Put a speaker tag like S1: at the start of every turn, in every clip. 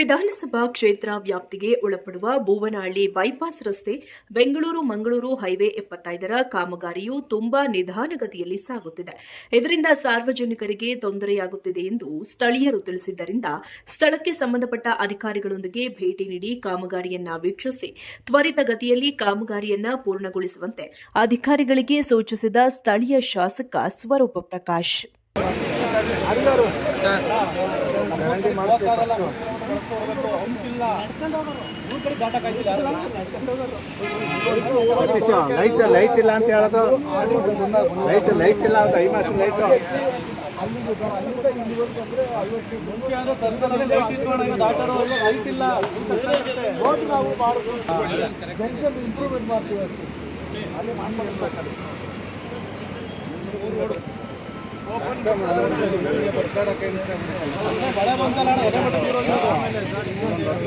S1: ವಿಧಾನಸಭಾ ಕ್ಷೇತ್ರ ವ್ಯಾಪ್ತಿಗೆ ಒಳಪಡುವ ಭುವನಹಳ್ಳಿ ಬೈಪಾಸ್ ರಸ್ತೆ ಬೆಂಗಳೂರು ಮಂಗಳೂರು ಹೈವೇ ಎಪ್ಪತ್ತೈದರ ಕಾಮಗಾರಿಯು ತುಂಬಾ ನಿಧಾನಗತಿಯಲ್ಲಿ ಸಾಗುತ್ತಿದೆ. ಇದರಿಂದ ಸಾರ್ವಜನಿಕರಿಗೆ ತೊಂದರೆಯಾಗುತ್ತಿದೆ ಎಂದು ಸ್ಥಳೀಯರು ತಿಳಿಸಿದ್ದರಿಂದ ಸ್ಥಳಕ್ಕೆ ಸಂಬಂಧಪಟ್ಟ ಅಧಿಕಾರಿಗಳೊಂದಿಗೆ ಭೇಟಿ ನೀಡಿ ಕಾಮಗಾರಿಯನ್ನ ವೀಕ್ಷಿಸಿ ತ್ವರಿತಗತಿಯಲ್ಲಿ ಕಾಮಗಾರಿಯನ್ನ ಪೂರ್ಣಗೊಳಿಸುವಂತೆ ಅಧಿಕಾರಿಗಳಿಗೆ ಸೂಚಿಸಿದ ಸ್ಥಳೀಯ ಶಾಸಕ ಸ್ವರೂಪ ಪ್ರಕಾಶ್.
S2: ಲೈಟ್ ಲೈಟ್ ಇಲ್ಲ ಅಂತ ಹೇಳೋದು. ಲೈಟ್ ಲೈಟ್ ಇಲ್ಲ ಅಂತ ಐಮಾಸ್ ಲೈಟ್ ಇಂಪ್ರೂವ್ಮೆಂಟ್ ಮಾಡ್ತೀವಿ ಅಲ್ಲಿ ಅನುಕೂಲ ಆಗುತ್ತೆ ರೋಡ್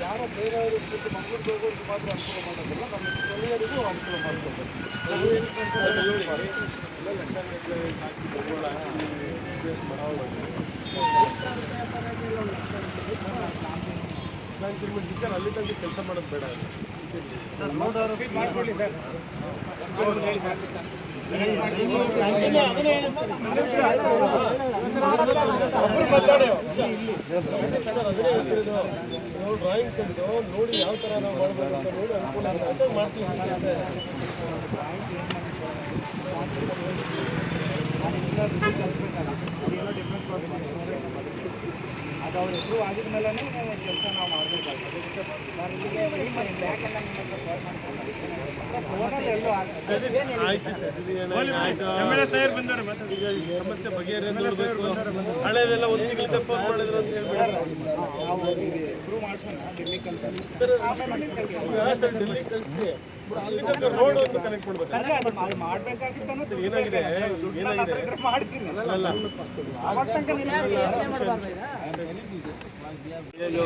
S2: ಯಾರೋ ಬೇರೆಯವರು ಬಿಟ್ಟು ಮಂಗಳೂರಿಗೆ ಹೋಗೋರಿಗೆ ಮಾತ್ರ ಅನುಕೂಲ ಮಾಡೋದಿಲ್ಲ. ನಮ್ಮ ಸ್ಥಳೀಯರಿಗೂ ಅನುಕೂಲ ಮಾಡ್ಕೋಬೇಕು ಅಲ್ಲಿ ತಂದು ಕೆಲಸ ಮಾಡೋದು ಬೇಡ. ಮಾಡ್ಕೊಳ್ಳಿ ಸರ್ ಡ್ರಾಯಿಂಗ್ ತೆಗೆದು ನೋಡಿ ಯಾವ ಥರ ನಾವು ಮಾಡಬೇಕು ಅಂತ ನೋಡಿ ಅನುಕೂಲ ಮಾಡ್ತೀವಿ. ಅದು ಅವ್ರ ಹೆಸರು ಆಗಿದ್ಮೇಲೆ ಕೆಲಸ ನಾವು ಮಾಡಬೇಕಾಗ್ತದೆ ಸಮಸ್ಯೆ ಬಗೆಹರಿಯೋದು ಹಳೆದೆಲ್ಲ ಒಂದು ತಿಂಗಳಿಂದ ಫೋನ್ ಮಾಡಿದ್ರು ಅಂತ ಹೇಳ್ಬಿಟ್ಟು. ಸರ್ ಸರ್ ಡೆಲ್ಲಿ ಕಳಿಸ್ತೀವಿ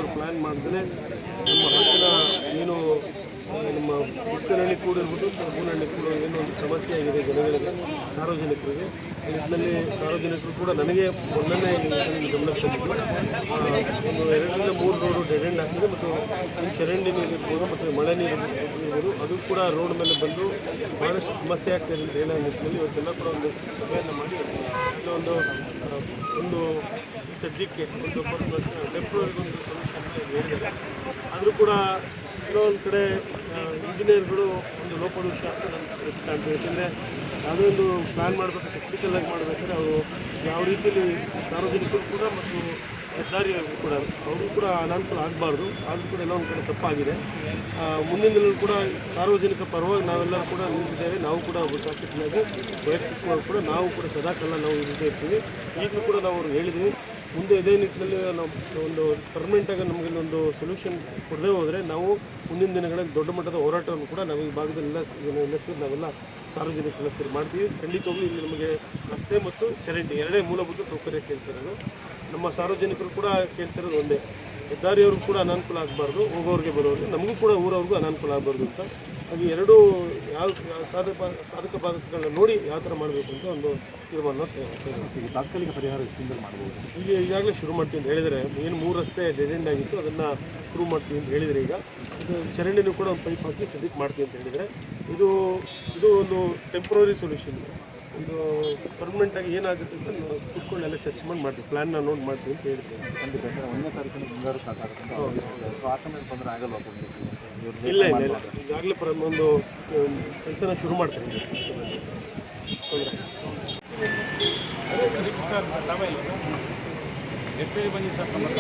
S2: ಪ್ಲಾನ್ ಮಾಡಿದ್ರೆ ನಮ್ಮ ಹತ್ತಿರ ಏನು ನಮ್ಮ ಪುಸ್ತಕನಹಳ್ಳಿ ಕೂಡ ಇರ್ಬೋದು ಹೂನಹಳ್ಳಿ ಕೂಡ ಏನೋ ಒಂದು ಸಮಸ್ಯೆ ಆಗಿದೆ ಜನಗಳಿಗೆ ಸಾರ್ವಜನಿಕರಿಗೆ ಇದರಲ್ಲಿ ಸಾರ್ವಜನಿಕರು ಕೂಡ ನನಗೆ ಮೊನ್ನೆ ಗಮನ ಗಮನಕ್ಕೆ ತಂದಿದ್ದು ಒಂದು ಎರಡರಿಂದ ಮೂರು ರೋಡು ಆಗ್ತದೆ ಮತ್ತು ಈ ಚರಂಡಿ ನೀರು ಇರ್ಬೋದು ಮತ್ತು ಮಳೆ ನೀರು ಇರ್ಬೋದು, ಅದು ಕೂಡ ರೋಡ್ ಮೇಲೆ ಬಂದು ಭಾಳಷ್ಟು ಸಮಸ್ಯೆ ಅಂತ ಹೇಳೋ ನಿಟ್ಟಿನಲ್ಲಿ ಇವತ್ತೆಲ್ಲ ಕೂಡ ಒಂದು ಸಭೆಯನ್ನು ಮಾಡಿ ಒಂದು ಒಂದು ಸದ್ಯಕ್ಕೆ ಒಂದು ಟೆಂಪ್ರವರಿಗೆ ಒಂದು ಸೊಲ್ಯೂಷನ್ ಆದರೂ ಕೂಡ ಕೆಲವೊಂದು ಕಡೆ ಇಂಜಿನಿಯರ್ಗಳು ಒಂದು ಲೋಪದೋಷ ಅಂತ ಕಾಣ್ತದೆ. ಯಾಕೆಂದರೆ ಯಾವುದೇ ಒಂದು ಪ್ಲ್ಯಾನ್ ಮಾಡಬೇಕು ಟೆಕ್ನಿಕಲ್ ಆಗಿ ಮಾಡಬೇಕಾದ್ರೆ ಅವರು ಯಾವ ರೀತಿಯಲ್ಲಿ ಸಾರ್ವಜನಿಕರು ಕೂಡ ಮತ್ತು ಹೆದ್ದಾರಿಯವರು ಕೂಡ. ಅವ್ರಿಗೂ ಕೂಡ ಅನಾನುಕೂಲ ಆಗಬಾರ್ದು. ಆದರೂ ಕೂಡ ಎಲ್ಲ ಒಂದು ಕಡೆ ತಪ್ಪಾಗಿದೆ. ಮುಂದಿನ ದಿನಗಳು ಕೂಡ ಸಾರ್ವಜನಿಕ ಪರವಾಗಿ ನಾವೆಲ್ಲರೂ ಕೂಡ ನಿಂತಿದ್ದೇವೆ. ನಾವು ಕೂಡ ಒಬ್ಬ ಶಾಸಕನಾಗಿ ವೈಯಕ್ತಿಕವಾಗಿ ಕೂಡ ನಾವು ಕೂಡ ಸದಾಕಾಲ ನಾವು ಇಲ್ಲದೇ ಇರ್ತೀವಿ. ಈಗಲೂ ಕೂಡ ನಾವು ಅವ್ರಿಗೆ ಹೇಳಿದ್ವಿ. ಮುಂದೆ ಇದೇ ನಿಟ್ಟಿನಲ್ಲಿ ನಾವು ಒಂದು ಪರ್ಮನೆಂಟಾಗಿ ನಮಗೆ ಒಂದು ಸೊಲ್ಯೂಷನ್ ಕೊಡದೇ ಹೋದರೆ ನಾವು ಮುಂದಿನ ದಿನಗಳಲ್ಲಿ ದೊಡ್ಡ ಮಟ್ಟದ ಹೋರಾಟವನ್ನು ಕೂಡ ನಾವು ಈ ಇದನ್ನ ಎಲ್ಲ ನಾವೆಲ್ಲ ಸಾರ್ವಜನಿಕರೆಲ್ಲ ಸೇರಿ ಮಾಡ್ತೀವಿ. ಖಂಡಿತವಾಗ್ಲೂ ಇಲ್ಲಿ ನಮಗೆ ರಸ್ತೆ ಮತ್ತು ಚರಂಡಿ ಎರಡೇ ಮೂಲಭೂತ ಸೌಕರ್ಯ ಕೇಳ್ತಿರೋದು ನಮ್ಮ ಸಾರ್ವಜನಿಕರು ಕೂಡ ಕೇಳ್ತಿರೋದು ಒಂದೇ. ಹೆದ್ದಾರಿಯವರು ಕೂಡ ಅನಾನುಕೂಲ ಆಗಬಾರ್ದು, ಹೋಗೋರಿಗೆ ಬರೋರಿಗೆ, ನಮಗೂ ಕೂಡ ಊರವ್ರಿಗೂ ಅನಾನುಕೂಲ ಆಗಬಾರ್ದು ಅಂತ ಅದು ಎರಡೂ ಯಾವ ಯಾವ ಸಾಧಕ ಸಾಧಕ ಬಾಧಕಗಳನ್ನ ನೋಡಿ ಯಾವ ಥರ ಮಾಡಬೇಕು ಅಂತ ಒಂದು ತೀರ್ಮಾನ.
S3: ತಾತ್ಕಾಲಿಕ ಪರಿಹಾರ ಎಷ್ಟಿಂದ ಮಾಡ್ಬೋದು.
S2: ಈಗ ಈಗಾಗಲೇ ಶುರು ಮಾಡ್ತೀವಿ ಅಂತ ಹೇಳಿದರೆ ಏನು ಮೂರು ರಸ್ತೆ ಡೆಡ್ ಎಂಡ್ ಆಗಿತ್ತು ಅದನ್ನು ಪ್ರೂವ್ ಮಾಡ್ತೀವಿ ಅಂತ ಹೇಳಿದರೆ ಈಗ. ಇದು ಚರಂಡಿನೂ ಕೂಡ ಒಂದು ಪೈಪ್ ಹಾಕಿ ಸದ್ಯಕ್ಕೆ ಮಾಡ್ತೀವಿ ಅಂತ ಹೇಳಿದರೆ. ಇದು ಇದು ಒಂದು ಟೆಂಪ್ರರಿ ಸೊಲ್ಯೂಷನ್ ಒಂದು ಪರ್ಮನೆಂಟಾಗಿ ಏನಾಗುತ್ತೆ ಅಂತ ನೀವು ಕುತ್ಕೊಂಡು ಎಲ್ಲ ಚರ್ಚೆ ಮಾಡಿ ಮಾಡ್ತೀವಿ ಪ್ಲ್ಯಾನ್ನ ನೋಡಿ ಮಾಡ್ತೀವಿ ಅಂತ ಹೇಳಿದ್ವಿ
S3: ಖಂಡಿತ ಒಂದನೇ ತಾರೀಕು ಮುಂಗಾರು ಸಾಕಾಗುತ್ತೆ ಆ ಸಮಯಕ್ಕೆ ಬಂದರೆ ಆಗಲ್ವಾ
S2: ಇಲ್ಲ ಇಲ್ಲ ಇಲ್ಲ. ಈಗಾಗಲೇ ಪ್ರ ಒಂದು ಕೆಲಸನ ಶುರು ಮಾಡ್ತೀವಿ
S3: ಎಫ್ ಐ ಬನ್ನಿ ಸರ್
S2: ತೊಂದರೆ